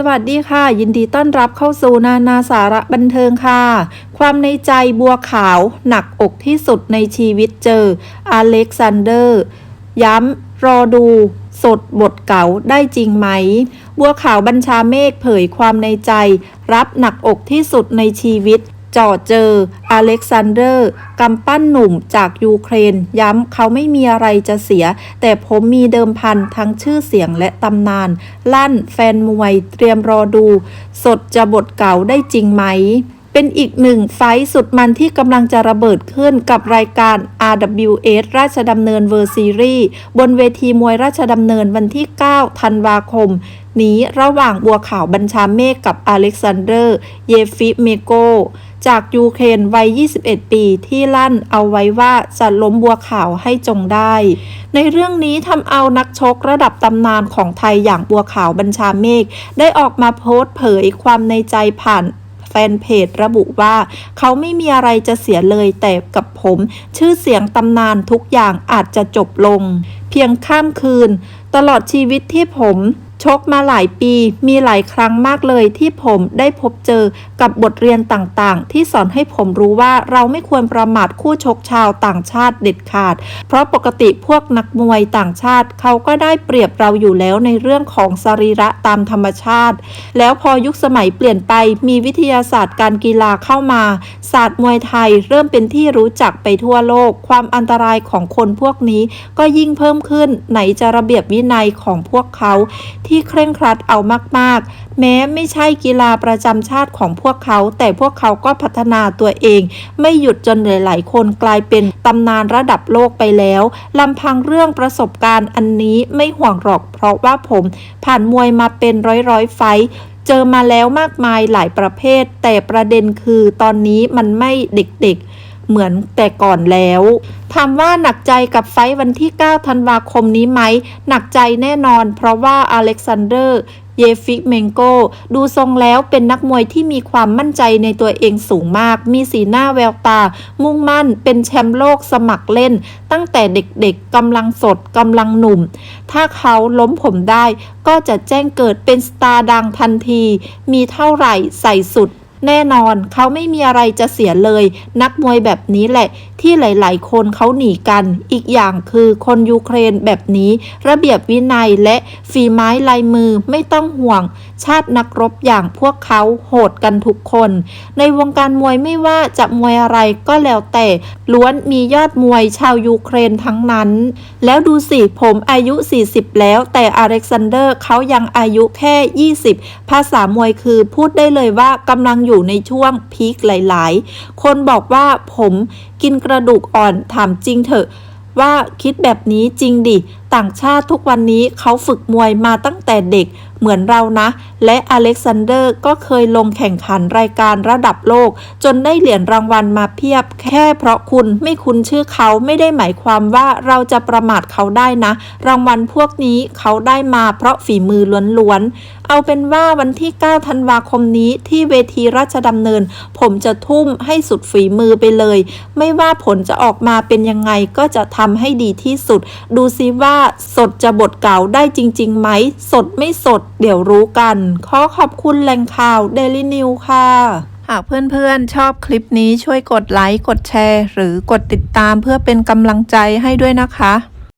สวัสดีค่ะ ยินดีต้อนรับเข้าสู่นานาสาระบันเทิงค่ะ ความในใจบัวขาวหนักอกที่สุดในชีวิตเจออเล็กซานเดอร์ ย้ำรอดูสดบทเก่าได้จริงไหม บัวขาวบัญชาเมฆเผยความในใจ รับหนักอกที่สุดในชีวิต จ่อเจอ อเล็กซานเดอร์กำปั้นหนุ่มจากยูเครน ย้ำเขาไม่มีอะไรจะเสีย แต่ผมมีเดิมพันทั้งชื่อเสียงและตำนาน ลั่นแฟนมวยเตรียมรอดู สดจะบทเก่าได้จริงไหมเป็นอีกหนึ่งไฟสุดมันที่กำลังจะระเบิดขึ้นกับรายการ RWS ราชดำเนินเวอร์ซีรีส์บนเวทีมวยราชดำเนินวันที่ 9 ธันวาคม นี้ระหว่างบัวขาวบัญชาเมฆกับอเล็กซานเดอร์ เยฟิเมโก จากยูเครนวัย 21 ปีที่ลั่นเอาไว้ว่าจะล้มบัวขาวให้จงได้ ในเรื่องนี้ทำเอานักชกระดับตำนานของไทยอย่างบัวขาวบัญชาเมฆได้ออกมาโพสต์เผยความในใจผ่านแฟนเพจระบุว่า เขาไม่มีอะไรจะเสียเลยแต่กับผม ชื่อเสียงตำนานทุกอย่างอาจจะจบลง เพียงข้ามคืน ตลอดชีวิตที่ผม ชกมาหลายปีมีหลายครั้งมากเลยที่ผมได้พบเจอกับบทเรียนต่างๆ ที่สอนให้ผมรู้ว่าเราไม่ควรประมาทคู่ชกชาวต่างชาติเด็ดขาด เพราะปกติพวกนักมวยต่างชาติ เขาก็ได้เปรียบเราอยู่แล้วในเรื่องของสรีระตามธรรมชาติ แล้วพอยุคสมัยเปลี่ยนไปมีวิทยาศาสตร์การกีฬาเข้ามา ศาสตร์มวยไทยเริ่มเป็นที่รู้จักไปทั่วโลก ความอันตรายของคนพวกนี้ก็ยิ่งเพิ่มขึ้นไหนจะระเบียบวินัยของพวกเขาที่เคร่งครัดเอามากๆ แม้ไม่ใช่กีฬาประจำชาติของพวกเขา แต่พวกเขาก็พัฒนาตัวเอง ไม่หยุดจนหลายๆ คนกลายเป็นตำนานระดับโลกไปแล้วลำพังเรื่องประสบการณ์อันนี้ไม่ห่วงหรอก เพราะว่าผม ผ่านมวยมาเป็นร้อยๆ ไฟเจอมาแล้วมากมายหลายประเภท แต่ประเด็นคือตอนนี้มันไม่เด็กๆ เหมือนแต่ก่อนแล้วถามว่าหนักใจกับไฟวันที่ 9 ธันวาคมนี้ไหม หนักใจแน่นอน เพราะว่าอเล็กซานเดอร์เยฟิเมงโกดูทรงแล้วเป็นนักมวยที่มีความมั่นใจในตัวเองสูงมาก มีสีหน้าแววตา มุ่งมั่น เป็นแชมป์โลกสมัครเล่น ตั้งแต่เด็กๆกำลังสดกำลังหนุ่ม ถ้าเขาล้มผมได้ ก็จะแจ้งเกิดเป็นสตาร์ดังทันที มีเท่าไหร่ใส่สุด แน่นอนเขาไม่มีอะไรจะเสียเลย นักมวยแบบนี้แหละ ที่หลาย ๆ คนเขาหนีกัน อีกอย่างคือคนยูเครนแบบนี้ ระเบียบวินัยและฝีไม้ลายมือไม่ต้องห่วง ชาตินักรบอย่างพวกเขาโหดกันทุกคน ในวงการมวยไม่ว่าจะมวยอะไรก็แล้วแต่ ล้วนมียอดมวยชาวยูเครนทั้งนั้น แล้วดูสิผมอายุ 40 แล้ว แต่อเล็กซานเดอร์เขายังอายุแค่ 20 ภาษามวยคือพูดได้เลยว่ากำลังอยู่ในช่วงพีคหลาย ๆ คนบอกว่าผมกินกระดูกอ่อนถามจริงเถอะว่าคิดแบบนี้จริงดิต่างชาติทุกวันนี้เขาฝึกมวยมาตั้งแต่เด็กเหมือนเรานะ และอเล็กซานเดอร์ก็เคยลงแข่งขันรายการระดับโลก จนได้เหรียญรางวัลมาเพียบ แค่เพราะคุณไม่คุ้นชื่อเขาไม่ได้หมายความว่าเราจะประมาทเขาได้นะ รางวัลพวกนี้เขาได้มาเพราะฝีมือล้วนๆ เอาเป็นว่าวันที่ 9 ธันวาคมนี้ที่เวทีราชดำเนิน ผมจะทุ่มให้สุดฝีมือไปเลย ไม่ว่าผลจะออกมาเป็นยังไงก็จะทำให้ดีที่สุด ดูซิว่าสดจะบทเก่าได้จริงๆไหม สดไม่สดเดี๋ยวรู้กัน ขอขอบคุณแหล่งข่าว Daily New ค่ะ หากเพื่อนๆ ชอบคลิปนี้ช่วยกดไลค์ กดแชร์ หรือกดติดตามเพื่อเป็นกำลังใจให้ด้วยนะคะ